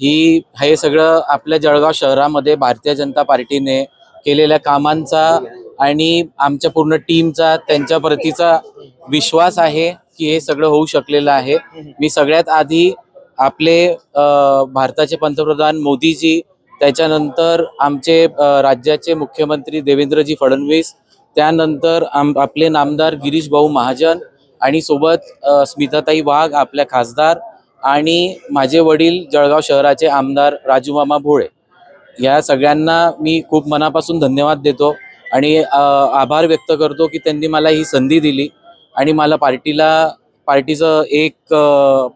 ही हे सगळं आपल्या जळगाव शहरामध्ये भारतीय जनता पार्टीने केलेल्या कामांचा आणि आमच्या पूर्ण टीमचा त्यांच्या प्रतीचा विश्वास आहे की हे सगळं होऊ शकलेलं आहे. मी सगळ्यात आधी आपले भारताचे पंतप्रधान मोदीजी त्याच्यानंतर आमचे राज्याचे मुख्यमंत्री देवेंद्रजी फडणवीस त्यानंतर आम आपले नामदार गिरीश भाऊ महाजन आणि सोबत स्मिताताई वाघ आपल्या खासदार आणि माझे वडील जळगाव शहराचे आमदार राजूमामा भोळे. या सगळ्यांना मी खूप मनापासून धन्यवाद देतो आणि आभार व्यक्त करतो की त्यांनी मला ही संधी दिली आणि मला पार्टीला पार्टीचं एक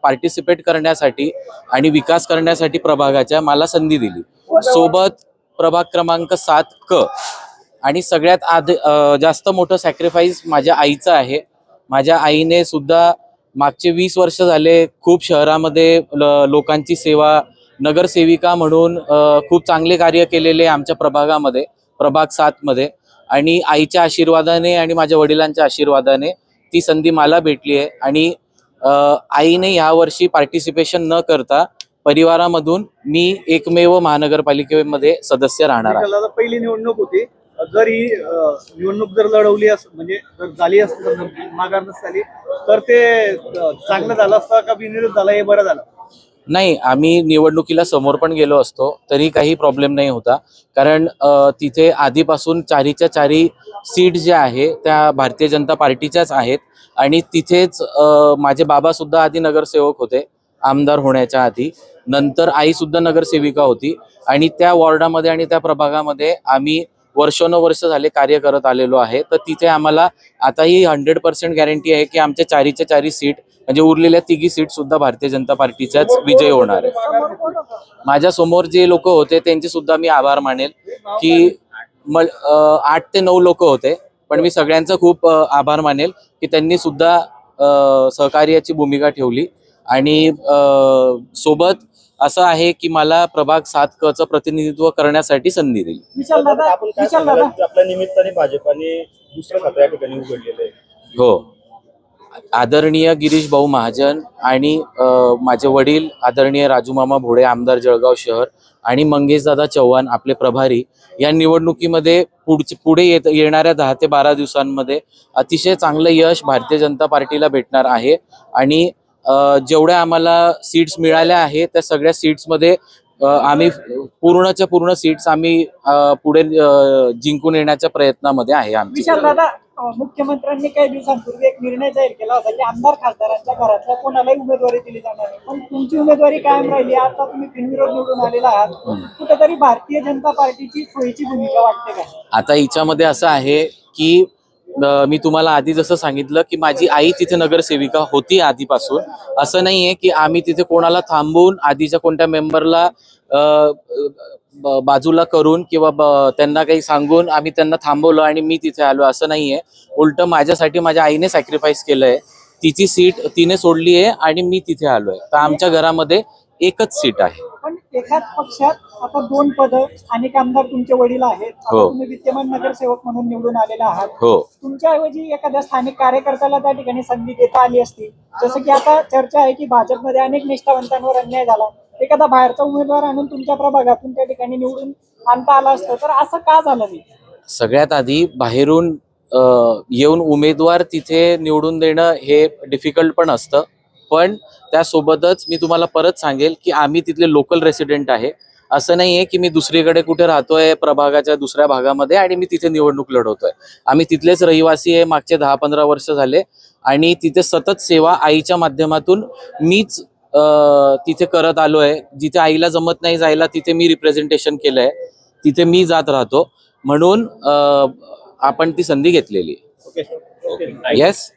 पार्टिसिपेट करण्यासाठी आणि विकास करण्यासाठी प्रभागाच्या मला संधी दिली. सोबत प्रभाग क्रमांक सात क आणि सगळ्यात आध जास्त मोठं सॅक्रिफाईस माझ्या आईचं आहे. माझ्या आईने सुद्धा मागचे वीस वर्ष झाले खूप शहरामध्ये लोकांची सेवा नगरसेविका म्हणून खूप चांगले कार्य केलेले आमच्या प्रभागामध्ये प्रभाग सातमध्ये. आणि आईच्या आशीर्वादाने आणि माझ्या वडिलांच्या आशीर्वादाने ती संधी मला भेटली आहे. आणि आईने यावर्षी पार्टिसिपेशन न करता परिवारामधून मी एकमेव महानगरपालिकेमध्ये सदस्य राहणार आहे. पहिली निवडणूक होती. जर ही निवडणूक जर लढवली अस म्हणजे जर झाली असती समजा माघार झाली तर ते चांगलं झालं असतं का बिनविरोध झाला हे बरं झालं? नाही आम्ही निवडणुकीला समोर पण गेलो असतो तरी काही प्रॉब्लेम नाही होता. कारण तिथे आधीपासून चारीच्या चारी सीट ज्या आहे त्या भारतीय जनता पार्टीच्याच आहेत. आणि तिथेच माझे बाबा सुद्धा आधी नगरसेवक होते आमदार होण्याच्या आधी. नंतर आई सुद्धा नगरसेविका होती. आणि त्या वॉर्डामध्ये आणि त्या प्रभागामध्ये आम्ही वर्षानुवर्ष झाले कार्य करत आलेलो आहे. तर तिथे आम्हाला आता ही हंड्रेड पर्सेंट गॅरंटी आहे की आमच्या चारीच्या चारी सीट म्हणजे उरलेल्या तिघी सीट सुद्धा भारतीय जनता पार्टीच्याच विजय होणार आहे माझ्यासमोर जे लोक होते त्यांचे सुद्धा मी आभार मानेल की मल आठ ते नऊ लोक होते पण मी सगळ्यांचा खूप आभार मानेल की त्यांनी सुद्धा सहकार्याची भूमिका ठेवली. आणि अ, सोबत असं आहे की मला प्रभाग सात क चं प्रतिनिधित्व करण्यासाठी संधी दिली. आपल्या निमित्ताने भाजपाने दुसरं खातं या ठिकाणी उघडलेलं आहे. हो. आदरणीय गिरीश भाऊ महाजन आणि माझे वडील आदरणीय राजूमामा भोळे आमदार जळगाव शहर आणि मंगेशदादा चव्हाण आपले प्रभारी या निवडणुकीमध्ये पुढचे पुढे येत येणाऱ्या दहा ते बारा दिवसांमध्ये अतिशय चांगलं यश भारतीय जनता पार्टीला भेटणार आहे. आणि जेवढ्या आम्हाला सीट्स मिळाल्या आहेत त्या सगळ्या सीट्समध्ये आम्ही पूर्णच्या पूर्ण सीट्स आम्ही पुढे जिंकून येण्याच्या प्रयत्नामध्ये आहे अं, मुख्यमंत्र्यांनी काही दिवसांपूर्वी एक निर्णय जाहीर केला होता की आमदार खासदारांच्या घरातल्या कोणालाही उमेदवारी दिली जाणार नाही. पण तुमची उमेदवारी कायम राहिली आता तुम्ही बिनविरोध निवडून आलेला आहात. कुठेतरी भारतीय जनता पार्टीची सोयीची भूमिका वाटते का? आता हिच्यामध्ये असं आहे की मी तुम्हाला आधी जसं सांगितलं की माझी आई तिथे नगरसेविका होती आधीपासून. असं नाहीये की आम्ही तिथे कोणाला थांबवून आधीच्या कोणत्या मेंबरला बाजूला करून किंवा त्यांना काही सांगून आम्ही त्यांना थांबवलं आणि मी तिथे आलो. असं नाहीये. उलट माझ्यासाठी माझ्या आईने सॅक्रिफाईस केलंय. तिची सीट तिने सोडली आहे आणि मी तिथे आलोय. तर आमच्या घरामध्ये एकच सीट आहे. एकाच पक्षात आता दोन पद स्थानिक आमदार तुमचे वडील आहेत. आता हो. तुम्ही विद्यमान नगरसेवक म्हणून निवडून आलेला आहात. हो. तुमच्याऐवजी एखाद्या स्थानिक कार्यकर्त्याला त्या ठिकाणी संधी देता आली असती. जसं की आता चर्चा आहे की भाजपमध्ये अनेक निष्ठावंतांवर अन्याय झाला. एखादा बाहेरचा उमेदवार आणून तुमच्या प्रभागातून त्या ठिकाणी निवडून आणता आला असतं तर असं का झालं नाही? सगळ्यात आधी बाहेरून अ, येऊन उमेदवार तिथे निवडून देणं हे डिफिकल्ट पण असतं. पण त्यासोबतच मी तुम्हाला परत सांगेल की आम्ही तिथले लोकल रेसिडेंट आहे. असं नाही आहे की मी दुसरीकडे कुठे राहतोय प्रभागाच्या दुसऱ्या भागामध्ये आणि मी तिथे निवडणूक लढवतोय. आम्ही तिथलेच रहिवासी आहे मागचे दहा पंधरा वर्ष झाले आणि तिथे सतत सेवा आईच्या माध्यमातून मीच तिथे करत आलोय. जिथे आईला जमत नाही जायला तिथे मी रिप्रेझेंटेशन केलंय. तिथे मी जात राहतो. म्हणून आपण ती संधी घेतलेली येस